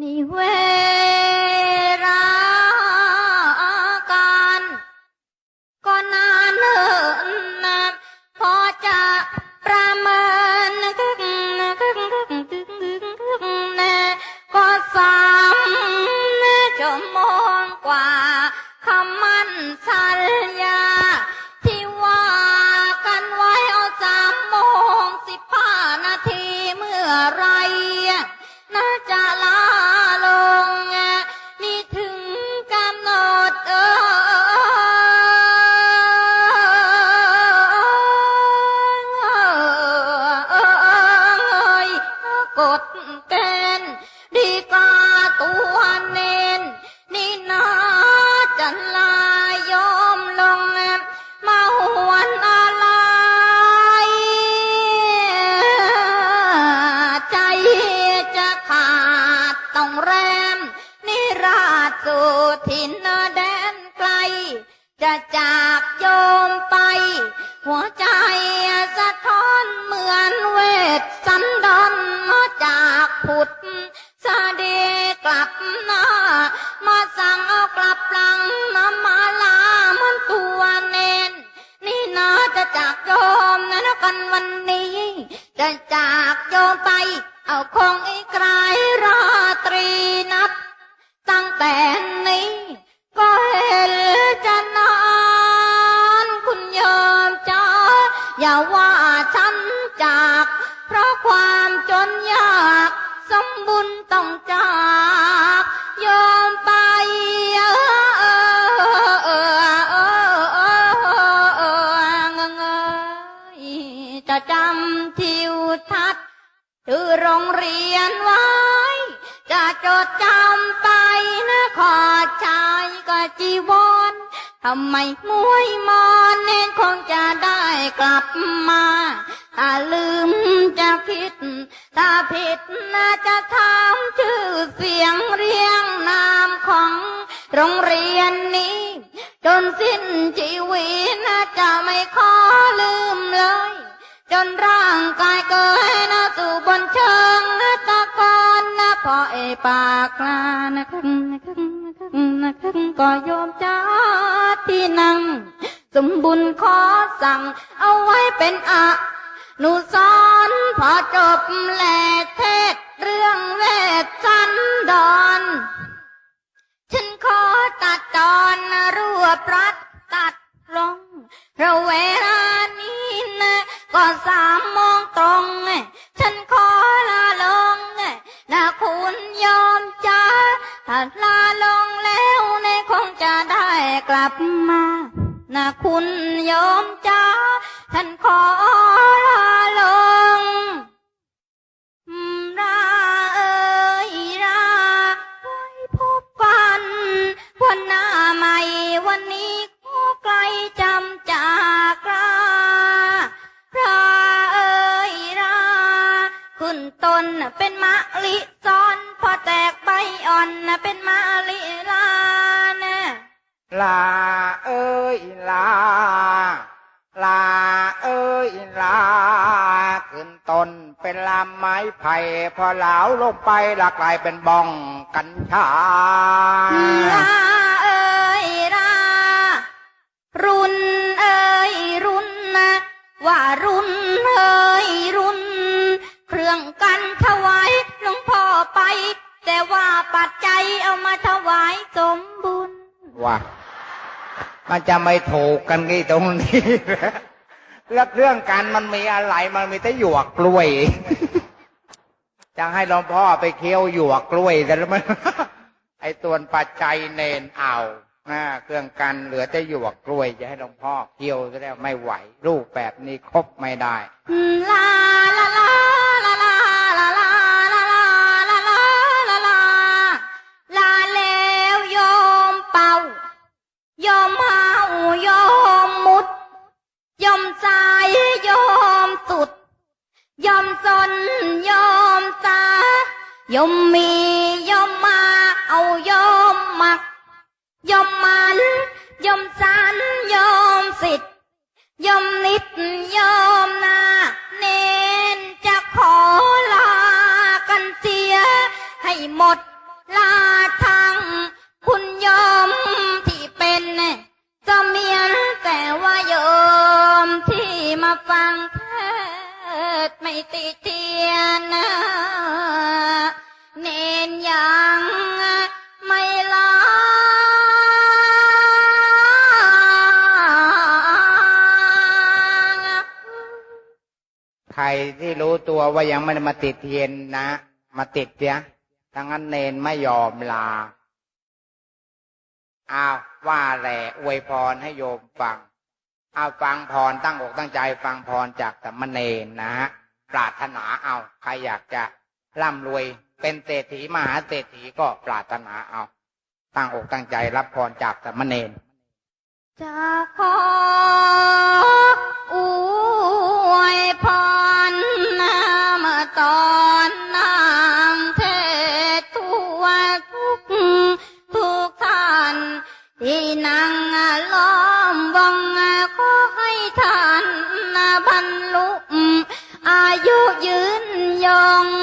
นิเวราการ ก็นานเหินนาน พอจะประเมินกึกกึกกึกกึกกึกกึกน่ก็สามชั่วโมงกว่าคำมั่นสั แต่นี้ก็เห็นจะนานคุณโยมจ้าอย่าว่าฉันจาก เพราะความจนยาก สมบุญต้องจากโยมไปจะจำทิวทัศน์ชื่อโรงเรียนไว้ จะจดจำไปนะขอชายก็จีวรทำไมมวยมอนเน้นคงจะได้กลับมาถ้าลืมจะคิด ถ้าผิดน่าจะถามชื่อเสียงเรียงนามของโรงเรียนนี้ จนสิ้นชีวิตน่าจะไม่ขอลืมเลย จนร่างกายเกยนะสู่บนเชิงนะ นะพอปากลานะครึ่งนะครึ่งนะครึ่งนะครึ่งก็โยมจ้าที่นั่ง สมบุญขอสั่ง เอาไว้เป็นอะหนูสอนพอจบแหลเทศ เรื่องเวทสันดอนฉันขอตัดตอนรวบรัดตัดลงเพราะเวลานี้นะ ก็สามโม ลับมานะคุณยอมจ้าฉันขอลาลงราเอ้ยราไว้พบกัน วันหน้าใหม่วันนี้ขอไกลจำจากลาราเอ้ยราขึ้นต้นเป็นมะลิซ้อน พอแตกใบอ่อนเป็นมะลิลา ลาเอ้ยลา ลาเอ้ยลา ขึ้นต้นเป็นลำไม้ไผ่พอเหลาลงไปหลากลายเป็นบ้องกัญชาลาเอ้ยลา รุ่นเอ้ยรุ่นนะว่ารุ่นเอ้ยรุ่น เครื่องกันถวายหลวงพ่อไป แต่ว่าปัจจัยเอามาถวายสมบุญว่า มันจะไม่ถูกกันกี่ตรงนี้แล้วเรื่องการมันมีอะไรมันมีแต่หยวกกล้วยจะให้หลวงพ่อไปเคี้ยวหยวกกล้วยแต่แล้วมันไอ้ตัวนปัจจัยเนนเอานะเครื่องกันเหลือแต่หยวกกล้วยจะให้หลวงพ่อเคี้ยวซะแล้วไม่ไหว รูปแบบนี้ครบไม่ได้ลาลา ยอมสนยอมตายอมมียอมมาเอายอมมักยอมมันยอมสันยอมสิทธิ์ยอมนิดยอมนาเน้นจะขอลากันเสีย ให้หมดลาทั้งคุณโยมที่เป็นเมียนแต่ว่าโยมที่มาฟัง ติเตียนเนนยังไม่ลาใครที่รู้ตัวว่ายังไม่ได้มาติดเทียนนะ มาติดเสียทั้งนั้นเนนไม่ยอมลาอ้าวว่าแหละอวยพรให้โยมฟังเอาฟังพรตั้งอกตั้งใจฟังพรจากสามเณรนะฮะ ปรารถนาเอา ใครอยากจะร่ำรวยเป็นเศรษฐีมหาเศรษฐีก็ปรารถนาเอา ตั้งอกตั้งใจรับพรจากสามเณรจะขออวยพรนามื่อตอ น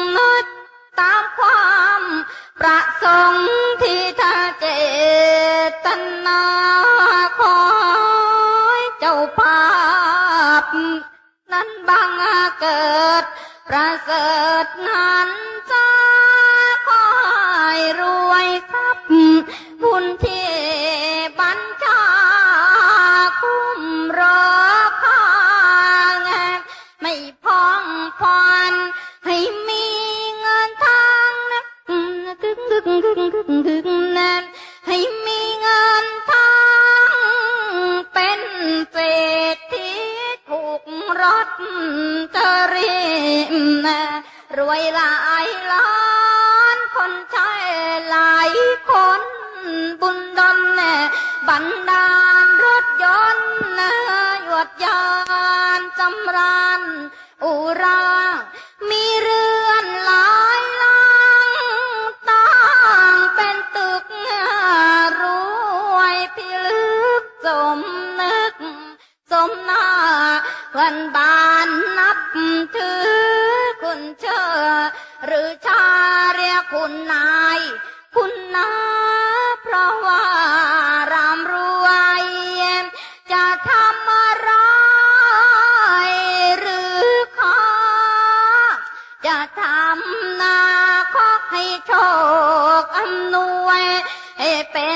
วยหลายล้านคนใช้หลายคนบุญดลเนี่ยบันดาลรถยนต์นะยวดยานจำรานอุรา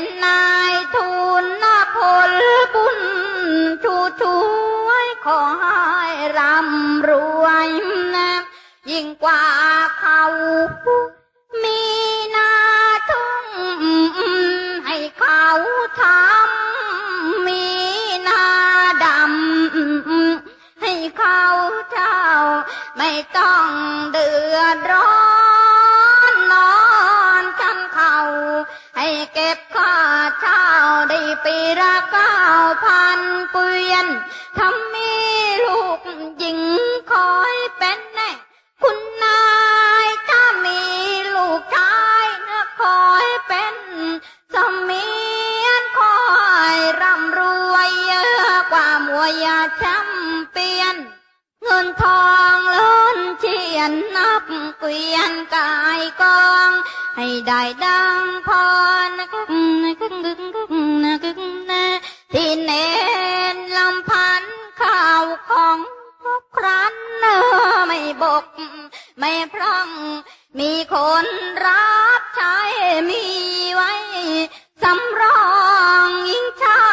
เป็นนายทุนนาผลบุญชูช่วยขอให้ร่ำรวยนะยิ่งกว่าเขามีนาทุ่งให้เขาทำมีนาดำให้เขาเจ้าไม่ต้องเดือดร้อนาได้ปีละเก้าพันเปลี่ยนทำมีลูกยิง องให้ได้ดังพรนะกึกนะกึกกึกกึกนะกึกนะที่เน้นลำพันข้าวของพวกครั้นเนอไม่บก ไม่พร่องมีคนรับใช้มีไว้สำรองยิ่งชา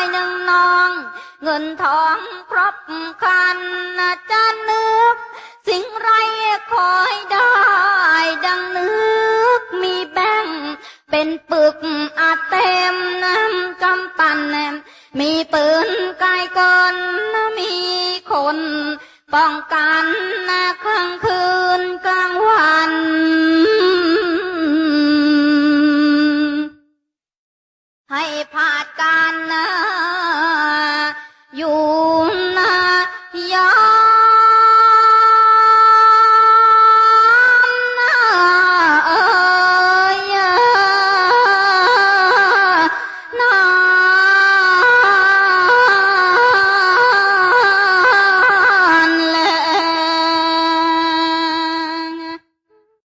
ยหนึ่งนอง เงินทองครบค ก่อนมีคน ป้องกันนากลางคืนกลางวัน ให้ผ่านกัรนะ